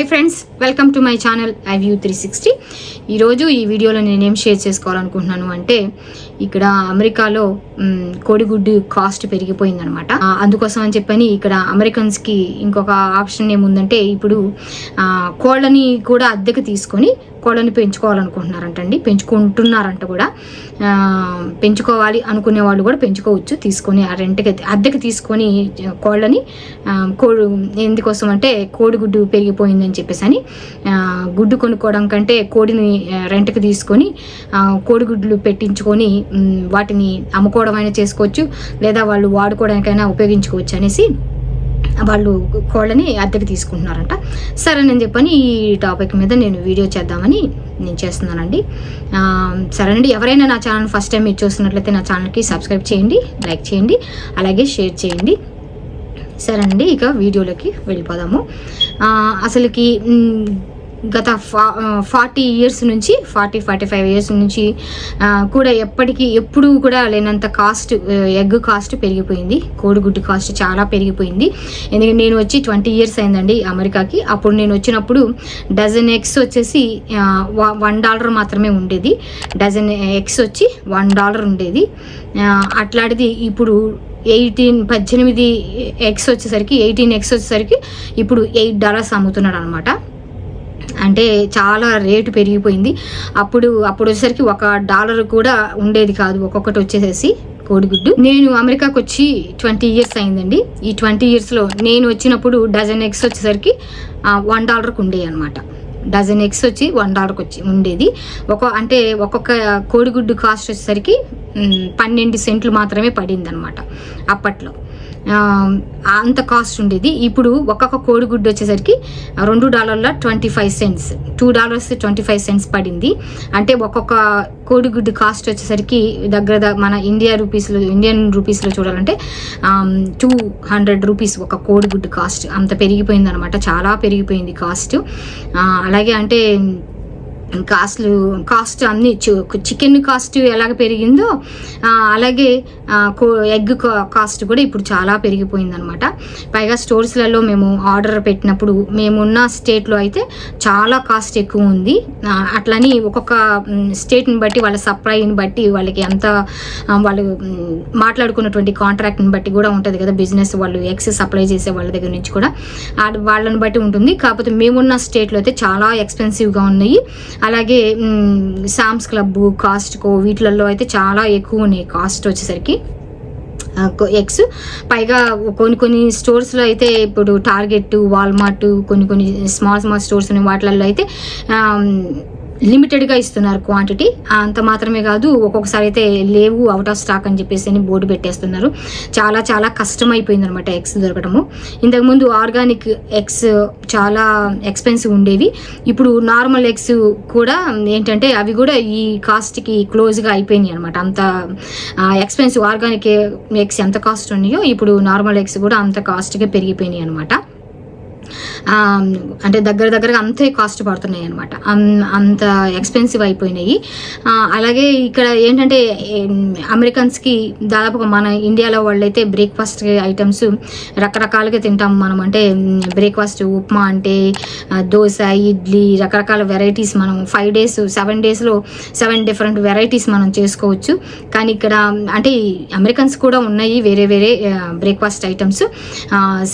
Hi friends welcome to my channel I view three sixty. ఈరోజు ఈ వీడియోలో నేనేం షేర్ చేసుకోవాలనుకుంటున్నాను అంటే ఇక్కడ అమెరికాలో కోడిగుడ్డు కాస్ట్ పెరిగిపోయిందనమాట. అందుకోసం అని చెప్పని ఇక్కడ అమెరికన్స్కి ఇంకొక ఆప్షన్ ఏముందంటే ఇప్పుడు కోళ్ళని కూడా అద్దెకు తీసుకొని కోళ్ళని పెంచుకోవాలనుకుంటున్నారంటండి. పెంచుకుంటున్నారంట కూడా. పెంచుకోవాలి అనుకునే వాళ్ళు కూడా పెంచుకోవచ్చు. తీసుకొని ఆ రెంట్కి అద్దెకి తీసుకొని కోళ్ళని ఆ, కోడి ఎందుకోసం అంటే కోడిగుడ్డు పెరిగిపోయిందని చెప్పేసి అని గుడ్డు కొనుక్కోవడం కంటే కోడిని రెంట్కి తీసుకొని కోడిగుడ్లు పెట్టించుకొని వాటిని అమ్ముకోవడం అయినా చేసుకోవచ్చు లేదా వాళ్ళు వాడుకోవడానికైనా ఉపయోగించుకోవచ్చు అనేసి వాళ్ళు కోళ్ళని అద్దెకి తీసుకుంటున్నారంట. సరే నేను చెప్పని ఈ టాపిక్ మీద నేను వీడియో చేద్దామని నేను చేస్తున్నానండి. సరేనండి ఎవరైనా నా ఛానల్ ఫస్ట్ టైం మీరు చూస్తున్నట్లయితే నా ఛానల్కి సబ్స్క్రైబ్ చేయండి లైక్ చేయండి అలాగే షేర్ చేయండి. సరేనండి ఇక వీడియోలోకి వెళ్ళిపోదాము. అసలుకి గత ఫా ఫార్టీ ఇయర్స్ నుంచి ఫార్టీ ఫార్టీ ఫైవ్ ఇయర్స్ నుంచి కూడా ఎప్పటికీ ఎప్పుడూ కూడా లేనంత కాస్ట్ ఎగ్ కాస్ట్ పెరిగిపోయింది. కోడిగుడ్డు కాస్ట్ చాలా పెరిగిపోయింది. ఎందుకంటే నేను వచ్చి ట్వంటీ ఇయర్స్ అయిందండి అమెరికాకి. అప్పుడు నేను వచ్చినప్పుడు డజన్ ఎగ్స్ వచ్చేసి వన్ డాలర్ మాత్రమే ఉండేది. డజన్ ఎగ్స్ వచ్చి వన్ డాలర్ ఉండేది. అట్లాంటిది ఇప్పుడు ఎయిటీన్ పద్దెనిమిది ఎగ్స్ వచ్చేసరికి ఎయిటీన్ ఎగ్స్ వచ్చేసరికి ఇప్పుడు ఎయిట్ డాలర్స్ అమ్ముతున్నాడు అనమాట అంటే చాలా రేటు పెరిగిపోయింది. అప్పుడు అప్పుడు వచ్చేసరికి ఒక డాలర్ కూడా ఉండేది కాదు. ఒక్కొక్కటి వచ్చేసేసి కోడిగుడ్డు. నేను అమెరికాకు వచ్చి ట్వంటీ ఇయర్స్ అయిందండి. ఈ ట్వంటీ ఇయర్స్లో నేను వచ్చినప్పుడు డజన్ ఎగ్స్ వచ్చేసరికి వన్ డాలర్కి ఉండేవి అనమాట డజన్ ఎగ్స్ వచ్చి వన్ డాలర్కి వచ్చి ఉండేది. ఒక అంటే ఒక్కొక్క కోడిగుడ్డు కాస్ట్ వచ్చేసరికి పన్నెండు సెంట్లు మాత్రమే పడింది అనమాట అప్పట్లో. అంత కాస్ట్ ఉండేది. ఇప్పుడు ఒక్కొక్క కోడిగుడ్డు వచ్చేసరికి రెండు డాలర్ల twenty five cents two dollars twenty five cents పడింది. అంటే ఒక్కొక్క కోడిగుడ్డు కాస్ట్ వచ్చేసరికి దగ్గర మన ఇండియా రూపీస్లో ఇండియన్ రూపీస్లో చూడాలంటే టూ హండ్రెడ్ రూపీస్ ఒక కోడిగుడ్డు కాస్ట్. అంత పెరిగిపోయింది అనమాట చాలా పెరిగిపోయింది కాస్ట్. అలాగే అంటే కాస్ట్లు కాస్ట్ అన్ని చికెన్ కాస్ట్ ఎలాగ పెరిగిందో అలాగే కో ఎగ్ కా- కాస్ట్ కూడా ఇప్పుడు చాలా పెరిగిపోయిందనమాట. పైగా స్టోర్స్లలో మేము ఆర్డర్ పెట్టినప్పుడు మేమున్న స్టేట్లో అయితే చాలా కాస్ట్ ఎక్కువ ఉంది. అట్లని ఒక్కొక్క స్టేట్ని బట్టి వాళ్ళ సప్లైని బట్టి వాళ్ళకి ఎంత వాళ్ళు మాట్లాడుకున్నటువంటి కాంట్రాక్ట్ని బట్టి కూడా ఉంటుంది కదా బిజినెస్ వాళ్ళు ఎగ్స్ సప్లై చేసే వాళ్ళ దగ్గర నుంచి కూడా. వాళ్ళని బట్టి ఉంటుంది. కాకపోతే మేమున్న స్టేట్లో అయితే చాలా ఎక్స్పెన్సివ్గా ఉన్నాయి. అలాగే సామ్స్ క్లబ్ కాస్ట్కో వీటిలలో అయితే చాలా ఎక్కువ ఉన్నాయి కాస్ట్ వచ్చేసరికి. ఎగ్స్ పైగా కొన్ని కొన్ని స్టోర్స్లో అయితే ఇప్పుడు టార్గెట్ వాల్మార్ట్ కొన్ని కొన్ని స్మాల్ స్మాల్ స్టోర్స్ ఉన్నాయి. వాటిలలో అయితే లిమిటెడ్గా ఇస్తున్నారు క్వాంటిటీ. అంత మాత్రమే కాదు ఒక్కొక్కసారి అయితే లేవు అవుట్ ఆఫ్ స్టాక్ అని చెప్పేసి అని బోర్డు పెట్టేస్తున్నారు. చాలా చాలా కష్టం అయిపోయింది అనమాట ఎగ్స్ దొరకడము ఇంతకుముందు ఆర్గానిక్ ఎగ్స్ చాలా ఎక్స్పెన్సివ్ ఉండేవి. ఇప్పుడు నార్మల్ ఎగ్స్ కూడా ఏంటంటే అవి కూడా ఈ కాస్ట్కి క్లోజ్గా అయిపోయినాయి అనమాట అంత ఎక్స్పెన్సివ్ ఆర్గానిక్ ఎగ్స్ ఎంత కాస్ట్ ఉన్నాయో ఇప్పుడు నార్మల్ ఎగ్స్ కూడా అంత కాస్ట్గా పెరిగిపోయినాయి అనమాట అంటే దగ్గర దగ్గరగా అంతే కాస్ట్ పడుతున్నాయి అనమాట అంత ఎక్స్పెన్సివ్ అయిపోయినాయి. అలాగే ఇక్కడ ఏంటంటే అమెరికన్స్కి దాదాపుగా మన ఇండియాలో వాళ్ళైతే బ్రేక్ఫాస్ట్ ఐటమ్స్ రకరకాలుగా తింటాం మనం. అంటే బ్రేక్ఫాస్ట్ ఉప్మా అంటే దోశ ఇడ్లీ రకరకాల వెరైటీస్ మనం ఫైవ్ డేస్ సెవెన్ డేస్లో సెవెన్ డిఫరెంట్ వెరైటీస్ మనం చేసుకోవచ్చు. కానీ ఇక్కడ అంటే అమెరికన్స్ కూడా ఉన్నాయి వేరే వేరే బ్రేక్ఫాస్ట్ ఐటమ్స్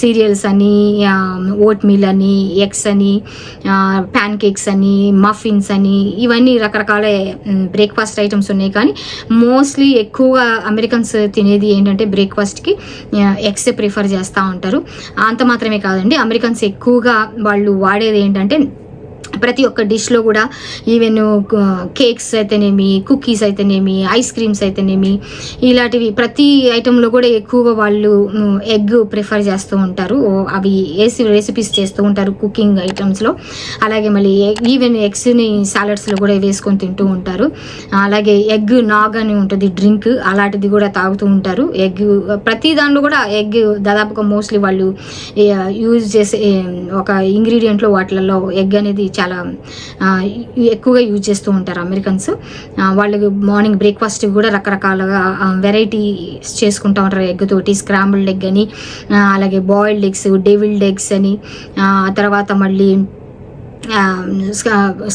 సీరియల్స్ అని ఓట్ మీల్ అని ఎగ్స్ అని ప్యాన్ కేక్స్ అని మఫిన్స్ అని ఇవన్నీ రకరకాల బ్రేక్ఫాస్ట్ ఐటమ్స్ ఉన్నాయి. కానీ మోస్ట్లీ ఎక్కువగా అమెరికన్స్ తినేది ఏంటంటే బ్రేక్ఫాస్ట్కి ఎగ్స్ ప్రిఫర్ చేస్తూ ఉంటారు. అంత మాత్రమే కాదండి అమెరికన్స్ ఎక్కువగా వాళ్ళు వాడేది ఏంటంటే ప్రతి ఒక్క డిష్లో కూడా ఈవెన్ కేక్స్ అయితేనేమి కుకీస్ అయితేనేమి ఐస్ క్రీమ్స్ అయితేనేమి ఇలాంటివి ప్రతి ఐటెంలో కూడా ఎక్కువగా వాళ్ళు ఎగ్ ప్రిఫర్ చేస్తూ ఉంటారు. అవి వేసి రెసిపీస్ చేస్తూ ఉంటారు కుకింగ్ ఐటమ్స్లో. అలాగే మళ్ళీ ఈవెన్ ఎగ్స్ని సాలడ్స్లో కూడా వేసుకొని తింటూ ఉంటారు. అలాగే ఎగ్ నాగ్ అని ఉంటుంది డ్రింక్ అలాంటిది కూడా తాగుతూ ఉంటారు. ఎగ్ ప్రతి దాంట్లో కూడా ఎగ్ దాదాపుగా మోస్ట్లీ వాళ్ళు యూజ్ చేసే ఒక ఇంగ్రీడియంట్లో వాటిలలో ఎగ్ అనేది చాలా చాలా ఎక్కువగా యూజ్ చేస్తూ ఉంటారు అమెరికన్స్. వాళ్ళకి వాళ్ళు మార్నింగ్ బ్రేక్ఫాస్ట్ కూడా రకరకాలుగా వెరైటీస్ చేసుకుంటూ ఉంటారు ఎగ్ తోటి స్క్రాంబుల్డ్ ఎగ్ అని అలాగే బాయిల్డ్ ఎగ్స్ డెవిల్డ్ ఎగ్స్ అని ఆ తర్వాత మళ్ళీ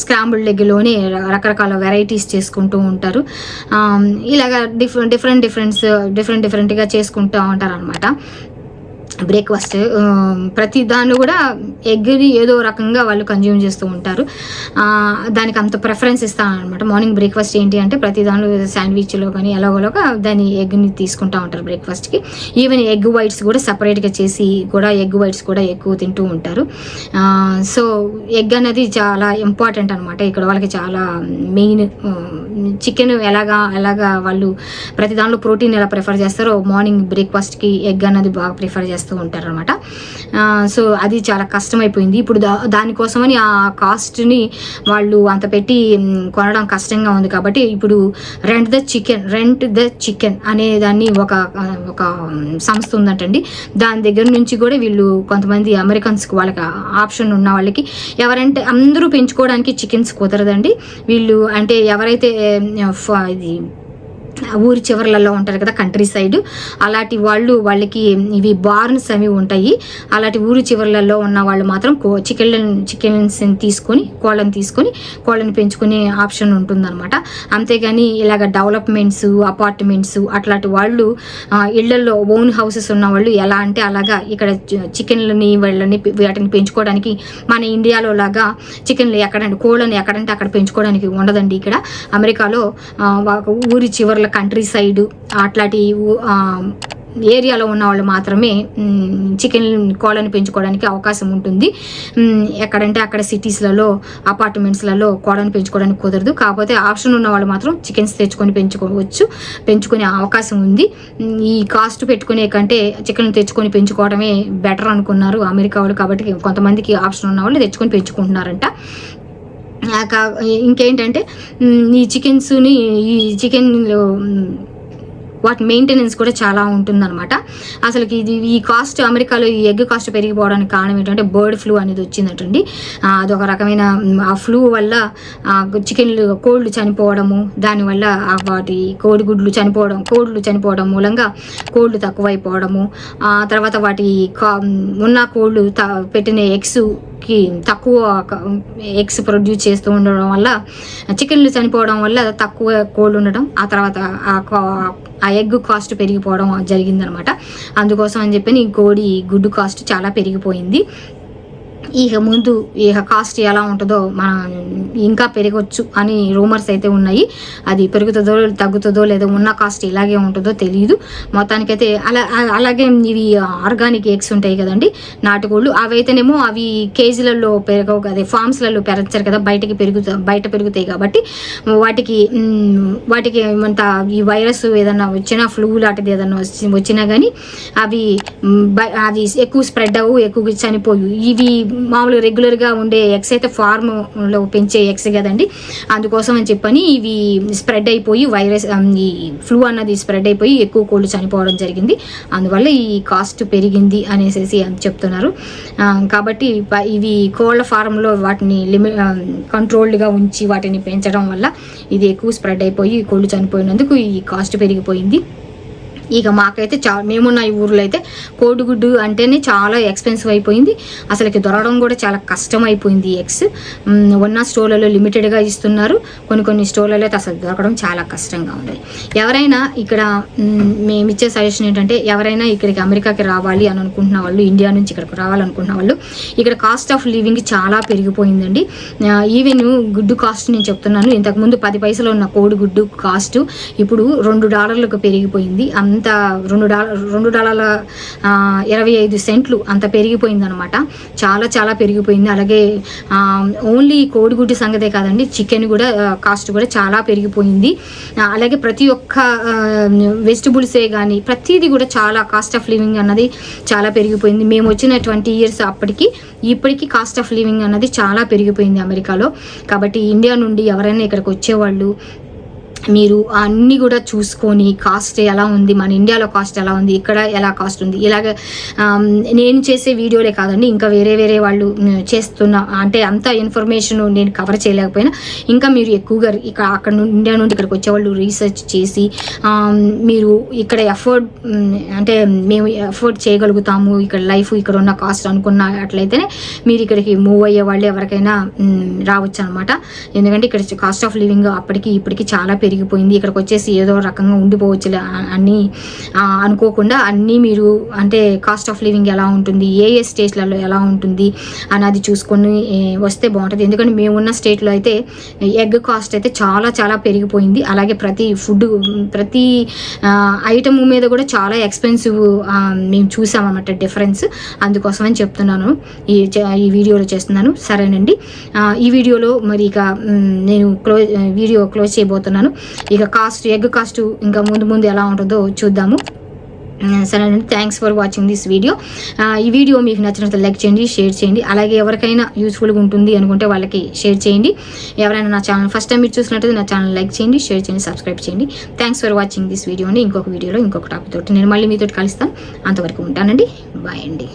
స్క్రాంబుల్డ్ ఎగ్లోనే రకరకాల వెరైటీస్ చేసుకుంటూ ఉంటారు. ఇలాగ డిఫరెంట్ డిఫరెంట్ డిఫరెంట్స్ డిఫరెంట్ డిఫరెంట్గా చేసుకుంటూ ఉంటారు అనమాట బ్రేక్ఫాస్ట్ ప్రతి దాన్ని కూడా ఎగ్ని ఏదో రకంగా వాళ్ళు కన్జ్యూమ్ చేస్తూ ఉంటారు. దానికి అంత ప్రిఫరెన్స్ ఇస్తాను అనమాట మార్నింగ్ బ్రేక్ఫాస్ట్ ఏంటి అంటే ప్రతి దానిలో శాండ్విచ్లో కానీ ఎలాగోలాగా దాని ఎగ్ని తీసుకుంటూ ఉంటారు బ్రేక్ఫాస్ట్కి ఈవెన్ ఎగ్ వైట్స్ కూడా సపరేట్గా చేసి కూడా ఎగ్ వైట్స్ కూడా ఎక్కువ తింటూ ఉంటారు. సో ఎగ్ అనేది చాలా ఇంపార్టెంట్ అనమాట ఇక్కడ వాళ్ళకి చాలా మెయిన్ చికెన్ ఎలాగా ఎలాగా వాళ్ళు ప్రతి దానిలో ప్రోటీన్ ఎలా ప్రిఫర్ చేస్తారో మార్నింగ్ బ్రేక్ఫాస్ట్కి ఎగ్ అనేది బాగా ప్రిఫర్ చేస్తారు. చేస్తూ ఉంటారు అనమాట సో అది చాలా కష్టమైపోయింది. ఇప్పుడు దా దానికోసమని ఆ కాస్ట్ని వాళ్ళు అంత పెట్టి కొనడం కష్టంగా ఉంది కాబట్టి ఇప్పుడు rent the chicken rent the chicken అనే దాన్ని ఒక ఒక సంస్థ ఉందంటండి. దాని దగ్గర నుంచి కూడా వీళ్ళు కొంతమంది అమెరికన్స్కి వాళ్ళకి ఆప్షన్ ఉన్న వాళ్ళకి ఎవరంటే అందరూ పెంచుకోవడానికి చికెన్స్ కుదరదండి. వీళ్ళు అంటే ఎవరైతే ఫ- ఇది ఊరి చివర్లలో ఉంటారు కదా కంట్రీ సైడ్ అలాంటి వాళ్ళు వాళ్ళకి ఇవి బార్న్స్ అవి ఉంటాయి. అలాంటి ఊరి చివర్లలో ఉన్న వాళ్ళు మాత్రం కో చికెన్ చికెన్స్ తీసుకొని కోళ్ళని తీసుకొని కోళ్ళని పెంచుకునే ఆప్షన్ ఉంటుందన్నమాట. అంతేగాని ఇలాగ డెవలప్మెంట్స్ అపార్ట్మెంట్స్ అట్లాంటి వాళ్ళు ఇళ్ళలో ఓన్ హౌసెస్ ఉన్న వాళ్ళు ఎలా అంటే అలాగా ఇక్కడ చికెన్లని వాళ్ళని వాటిని పెంచుకోవడానికి మన ఇండియాలో లాగా చికెన్లు ఎక్కడంటే కోళ్ళని ఎక్కడంటే అక్కడ పెంచుకోవడానికి ఉండదండి ఇక్కడ. అమెరికాలో ఊరి చివరి పర్టికులర్ కంట్రీ సైడ్ అట్లాంటి ఏరియాలో ఉన్న వాళ్ళు మాత్రమే చికెన్ కోళ్ళని పెంచుకోవడానికి అవకాశం ఉంటుంది. ఎక్కడంటే అక్కడ సిటీస్లలో అపార్ట్మెంట్స్లలో కోళ్ళని పెంచుకోవడానికి కుదరదు. కాకపోతే ఆప్షన్ ఉన్న వాళ్ళు మాత్రం చికెన్స్ తెచ్చుకొని పెంచుకోవచ్చు పెంచుకునే అవకాశం ఉంది. ఈ కాస్ట్ పెట్టుకునే కంటే చికెన్ తెచ్చుకొని పెంచుకోవడమే బెటర్ అనుకున్నారు అమెరికా వాళ్ళు కాబట్టి కొంతమందికి ఆప్షన్ ఉన్న వాళ్ళు తెచ్చుకొని పెంచుకుంటున్నారంట. ఇంకేంటంటే ఈ చికెన్స్ని ఈ చికెన్ వాటి మెయింటెనెన్స్ కూడా చాలా ఉంటుందన్నమాట. అసలుకి ఇది ఈ కాస్ట్ అమెరికాలో ఈ ఎగ్ కాస్ట్ పెరిగిపోవడానికి కారణం ఏంటంటే బర్డ్ ఫ్లూ అనేది వచ్చిందటండి. అదొక రకమైన ఆ ఫ్లూ వల్ల చికెన్లు కోళ్ళు చనిపోవడము దానివల్ల వాటి కోడిగుడ్లు చనిపోవడం కోళ్ళు చనిపోవడం మూలంగా కోళ్ళు తక్కువైపోవడము ఆ తర్వాత వాటి కా ఉన్న కోళ్ళు పెట్టిన ఎగ్స్ కి తక్కువ ఎగ్స్ ప్రొడ్యూస్ చేస్తూ ఉండడం వల్ల చికెన్లు చనిపోవడం వల్ల తక్కువ కోళ్ళు ఉండడం ఆ తర్వాత ఆ కా- ఆ ఎగ్ కాస్ట్ పెరిగిపోవడం జరిగిందనమాట. అందుకోసం అని చెప్పి ఈ కోడి గుడ్డు కాస్ట్ చాలా పెరిగిపోయింది. ఇక ముందు ఇక కాస్ట్ ఎలా ఉంటుందో మనం ఇంకా పెరగవచ్చు అని రూమర్స్ అయితే ఉన్నాయి. అది పెరుగుతుందో తగ్గుతుందో లేదా ఉన్న కాస్ట్ ఇలాగే ఉంటుందో తెలియదు మొత్తానికైతే అలా అలాగే ఇవి ఆర్గానిక్ ఎగ్స్ ఉంటాయి కదండి నాటుకోళ్ళు. అవైతేనేమో అవి కేజీలలో పెరగవు కదా ఫామ్స్లలో పెరగచ్చారు కదా బయటకి పెరుగుతా బయట పెరుగుతాయి కాబట్టి. వాటికి వాటికి ఏమంత ఈ వైరస్ ఏదన్నా వచ్చినా ఫ్లూ లాంటిది ఏదన్నా వచ్చి వచ్చినా కానీ అవి అవి ఎక్కువ స్ప్రెడ్ అవ్వు ఎక్కువ చనిపోయి ఇవి మామూలుగా రెగ్యులర్గా ఉండే ఎగ్స్ అయితే ఫార్మ్లో పెంచే ఎగ్స్ కదండి. అందుకోసం అని చెప్పని ఇవి స్ప్రెడ్ అయిపోయి వైరస్ ఈ ఫ్లూ అన్నది స్ప్రెడ్ అయిపోయి ఎక్కువ కోళ్ళు చనిపోవడం జరిగింది. అందువల్ల ఈ కాస్ట్ పెరిగింది అనేసి చెప్తున్నారు. కాబట్టి ప- ఇవి కోళ్ళ ఫారంలో వాటిని లిమి కంట్రోల్డ్గా ఉంచి వాటిని పెంచడం వల్ల ఇది ఎక్కువ స్ప్రెడ్ అయిపోయి కోళ్ళు చనిపోయినందుకు ఈ కాస్ట్ పెరిగిపోయింది. ఇక మాకైతే చా మేమున్న ఈ ఊర్లో అయితే కోడిగుడ్డు అంటేనే చాలా ఎక్స్పెన్సివ్ అయిపోయింది. అసలుకి దొరకడం కూడా చాలా కష్టం అయిపోయింది ఎగ్స్. ఉన్న స్టోర్లలో లిమిటెడ్గా ఇస్తున్నారు. కొన్ని కొన్ని స్టోర్లలో అయితే అసలు దొరకడం చాలా కష్టంగా ఉంది. ఎవరైనా ఇక్కడ మేము ఇచ్చే సజెషన్ ఏంటంటే ఎవరైనా ఇక్కడికి అమెరికాకి రావాలి అని అనుకుంటున్న వాళ్ళు ఇండియా నుంచి ఇక్కడికి రావాలనుకుంటున్న వాళ్ళు ఇక్కడ కాస్ట్ ఆఫ్ లివింగ్ చాలా పెరిగిపోయిందండి. ఈవెన్ గుడ్డు కాస్ట్ నేను చెప్తున్నాను. ఇంతకుముందు పది పైసలు ఉన్న కోడి గుడ్డు కాస్ట్ ఇప్పుడు రెండు డాలర్లకు పెరిగిపోయింది. అంత రెండు డాలర్ రెండు డాలర్ల ఇరవై ఐదు సెంట్లు అంత పెరిగిపోయింది అనమాట చాలా చాలా పెరిగిపోయింది. అలాగే ఓన్లీ కోడిగుడ్డు సంగతే కాదండి చికెన్ కూడా కాస్ట్ కూడా చాలా పెరిగిపోయింది. అలాగే ప్రతి ఒక్క వెజిటబుల్సే కానీ ప్రతిదీ కూడా చాలా కాస్ట్ ఆఫ్ లివింగ్ అన్నది చాలా పెరిగిపోయింది. మేము వచ్చిన ట్వంటీ ఇయర్స్ అప్పటికి ఇప్పటికీ కాస్ట్ ఆఫ్ లివింగ్ అన్నది చాలా పెరిగిపోయింది అమెరికాలో. కాబట్టి ఇండియా నుండి ఎవరైనా ఇక్కడికి వచ్చేవాళ్ళు మీరు అన్నీ కూడా చూసుకొని కాస్ట్ ఎలా ఉంది? మన ఇండియాలో కాస్ట్ ఎలా ఉంది? ఇక్కడ ఎలా కాస్ట్ ఉంది? ఇలాగ నేను చేసే వీడియోలే కాదండి. ఇంకా వేరే వేరే వాళ్ళు చేస్తున్న అంటే అంత ఇన్ఫర్మేషన్ నేను కవర్ చేయలేకపోయినా. ఇంకా మీరు ఎక్కువగా ఇక్కడ అక్కడ నుండి ఇండియా నుండి ఇక్కడికి వచ్చేవాళ్ళు రీసెర్చ్ చేసి మీరు ఇక్కడ ఎఫోర్డ్ అంటే మేము ఎఫోర్డ్ చేయగలుగుతాము. ఇక్కడ లైఫ్ ఇక్కడ ఉన్న కాస్ట్ అనుకున్న అట్లయితేనే మీరు ఇక్కడికి మూవ్ అయ్యే వాళ్ళు ఎవరికైనా రావచ్చు అనమాట ఎందుకంటే ఇక్కడ కాస్ట్ ఆఫ్ లివింగ్ అప్పటికి ఇప్పటికి చాలా పెరిగిపోయింది ఇక్కడికి వచ్చేసి ఏదో రకంగా ఉండిపోవచ్చులే అని అనుకోకుండా అన్నీ మీరు అంటే కాస్ట్ ఆఫ్ లివింగ్ ఎలా ఉంటుంది ఏ ఏ స్టేట్లలో ఎలా ఉంటుంది అన్నది చూసుకొని వస్తే బాగుంటుంది. ఎందుకంటే మేము ఉన్న స్టేట్లో అయితే ఎగ్ కాస్ట్ అయితే చాలా చాలా పెరిగిపోయింది. అలాగే ప్రతి ఫుడ్ ప్రతి ఐటమ్ మీద కూడా చాలా ఎక్స్పెన్సివ్ మేము చూసామన్నమాట డిఫరెన్స్ అందుకోసం అని చెప్తున్నాను. ఈ ఈ వీడియోలో చేస్తున్నాను. సరేనండి. ఈ వీడియోలో మరి ఇక నేను క్లోజ్ వీడియో క్లోజ్ చేయబోతున్నాను. ఇక కాస్ట్ ఎగ్ కాస్ట్ ఇంకా ముందు ముందు ఎలా ఉంటుందో చూద్దాము. సరేనండి thanks for watching this video ఈ వీడియో మీకు నచ్చినట్టు లైక్ చేయండి షేర్ చేయండి. అలాగే ఎవరికైనా యూస్ఫుల్గా ఉంటుంది అనుకుంటే వాళ్ళకి షేర్ చేయండి. ఎవరైనా నా ఛానల్ ఫస్ట్ టైం మీరు చూసినట్లయితే నా ఛానల్ లైక్ చేయండి షేర్ చేయండి సబ్స్క్రైబ్ చేయండి. Thanks for watching this video అండి. ఇంకొక వీడియోలో ఇంకొక టాపిక్ తోటి నేను మళ్ళీ మీతో కలుస్తాను. అంతవరకు ఉంటానండి. బాయ్ అండి.